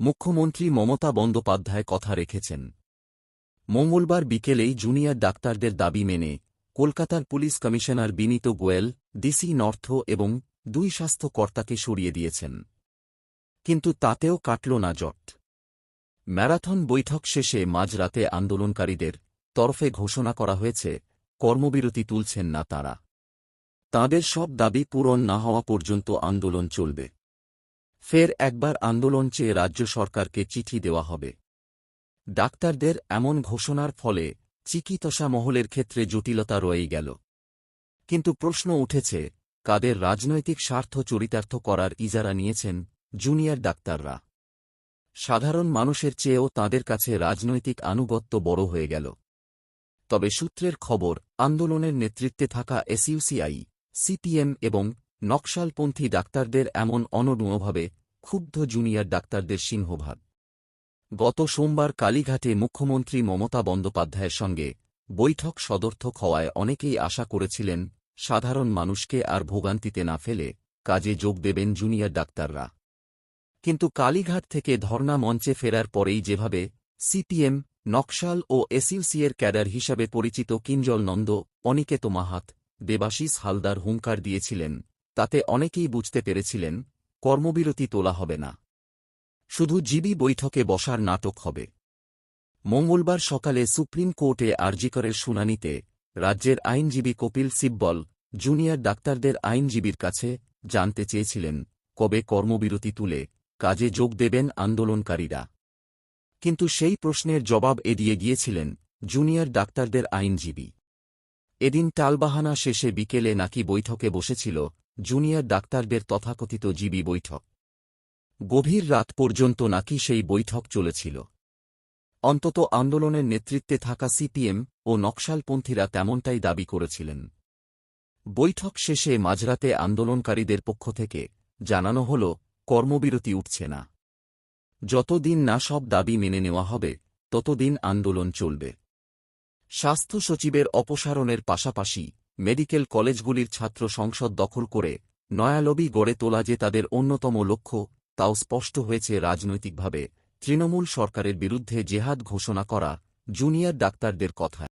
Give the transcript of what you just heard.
মুখ্যমন্ত্রী মমতা বন্দ্যোপাধ্যায় কথা রেখেছেন। মঙ্গলবার বিকেলেই জুনিয়র ডাক্তারদের দাবি মেনে কলকাতার police commissioner Vineet Goyal, DC north এবং দুই স্বাস্থ্য কর্তাকে সরিয়ে দিয়েছেন। কিন্তু তাতেও কাটল না জট। ম্যারাথন বৈঠক শেষে মাঝরাতে আন্দোলনকারীদের তরফে ঘোষণা করা হয়েছে, কর্মবিরতি তুলছেন না তাঁরা। তাঁদের সব দাবি পূরণ না হওয়া পর্যন্ত আন্দোলন চলবে। ফের একবার আন্দোলন চেয়ে রাজ্য সরকারকে চিঠি দেওয়া হবে। ডাক্তারদের এমন ঘোষণার ফলে চিকিৎসা মহলের ক্ষেত্রে জটিলতা রয়েই গেল। কিন্তু প্রশ্ন উঠেছে, কাদের রাজনৈতিক স্বার্থ চরিতার্থ করার ইজারা নিয়েছেন জুনিয়র ডাক্তাররা? সাধারণ মানুষের চেয়েও তাদের কাছে রাজনৈতিক আনুগত্য বড় হয়ে গেল। তবে সূত্রের খবর, আন্দোলনের নেতৃত্বে থাকা এসইউসিআই, সিপিএম এবং নকশালপন্থী ডাক্তারদের এমন অননুভাবে ক্ষুব্ধ জুনিয়র ডাক্তারদের সিংহভাগ। গত সোমবার কালীঘাটে মুখ্যমন্ত্রী মমতা বন্দ্যোপাধ্যায়ের সঙ্গে বৈঠক সদর্থক হওয়ায় অনেকেই আশা করেছিলেন, সাধারণ মানুষকে আর ভোগান্তিতে না ফেলে কাজে যোগ দেবেন জুনিয়র ডাক্তাররা। কিন্তু কালীঘাট থেকে ধর্না মঞ্চে ফেরার পরেই যেভাবে সিপিএম, নকশাল ও এসইউসিএর ক্যাডার হিসাবে পরিচিত কিঞ্জল নন্দ, অনিকেত মাহাত, দেবাশিস হালদার হুঙ্কার দিয়েছিলেন, তাতে অনেকেই বুঝতে পেরেছিলেন কর্মবিরতি তোলা হবে না। শুধু জিবি বৈঠকে বসার নাটক হবে। মঙ্গলবার সকালে সুপ্রিম কোর্টে আরজিকরের শুনানিতে রাজ্যের আইনজীবী কপিল সিব্বল জুনিয়র ডাক্তারদের আইনজীবীর কাছে জানতে চেয়েছিলেন কবে কর্মবিরতি তুলে কাজে যোগ দেবেন আন্দোলনকারীরা। কিন্তু সেই প্রশ্নের জবাব এড়িয়ে গিয়েছিলেন জুনিয়র ডাক্তারদের আইনজীবী। এদিন টালবাহানা শেষে বিকেলে নাকি বৈঠকে বসেছিল জুনিয়র ডাক্তারদের তথাকথিত জিবি বৈঠক। গভীর রাত পর্যন্ত নাকি সেই বৈঠক চলেছিল। অন্তত আন্দোলনের নেতৃত্বে থাকা সিপিএম ও নকশালপন্থীরা তেমনটাই দাবি করেছিলেন। বৈঠক শেষে মাঝরাতে আন্দোলনকারীদের পক্ষ থেকে জানানো হল, কর্মবিরতি উঠছে না। যতদিন না সব দাবি মেনে নেওয়া হবে, ততদিন আন্দোলন চলবে। স্বাস্থ্য সচিবের অপসারণের পাশাপাশি মেডিকেল কলেজগুলির ছাত্র সংসদ দখল করে নয়ালবি গড়ে তোলা যে তাদের অন্যতম লক্ষ্য, তাও স্পষ্ট হয়েছে রাজনৈতিকভাবে। তৃণমূল সরকারের বিরুদ্ধে জেহাদ ঘোষণা করা, জুনিয়র ডাক্তারদের কথায়